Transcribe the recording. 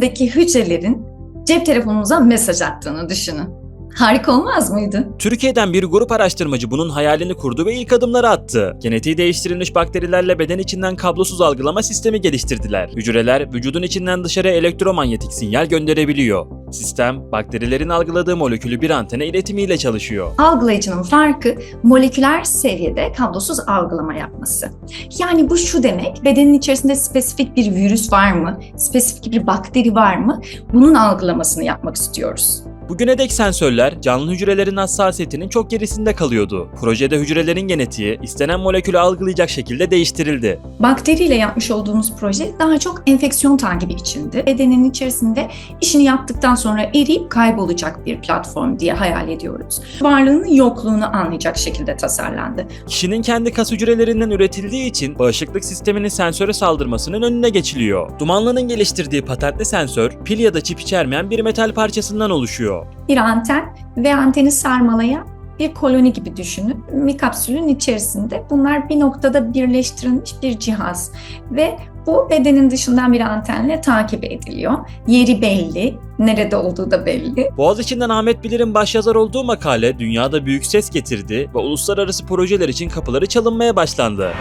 bedeninizdeki hücrelerin cep telefonunuza mesaj attığını düşünün. Harika olmaz mıydı? Türkiye'den bir grup araştırmacı bunun hayalini kurdu ve ilk adımları attı. Genetiği değiştirilmiş bakterilerle beden içinden kablosuz algılama sistemi geliştirdiler. Hücreler vücudun içinden dışarıya elektromanyetik sinyal gönderebiliyor. Sistem, bakterilerin algıladığı molekülü bir antene iletimiyle çalışıyor. Algılayıcının farkı moleküler seviyede kablosuz algılama yapması. Yani bu şu demek, bedenin içerisinde spesifik bir virüs var mı, spesifik bir bakteri var mı? Bunun algılamasını yapmak istiyoruz. Bugüne dek sensörler canlı hücrelerin hassasiyetinin çok gerisinde kalıyordu. Projede hücrelerin genetiği istenen molekülü algılayacak şekilde değiştirildi. Bakteriyle yapmış olduğumuz proje daha çok enfeksiyon takibi içindi. Bedenin içerisinde işini yaptıktan sonra eriyip kaybolacak bir platform diye hayal ediyoruz. Varlığını yokluğunu anlayacak şekilde tasarlandı. Kişinin kendi kas hücrelerinden üretildiği için bağışıklık sisteminin sensöre saldırmasının önüne geçiliyor. Dumanlı'nın geliştirdiği patentli sensör, pil ya da çip içermeyen bir metal parçasından oluşuyor. Bir anten ve anteni sarmalayan bir koloni gibi düşünün. Bir kapsülün içerisinde bunlar bir noktada birleştirilmiş bir cihaz ve bu bedenin dışından bir antenle takip ediliyor. Yeri belli, nerede olduğu da belli. Boğaziçi'nden Ahmet Bilir'in başyazar olduğu makale dünyada büyük ses getirdi ve uluslararası projeler için kapıları çalınmaya başlandı.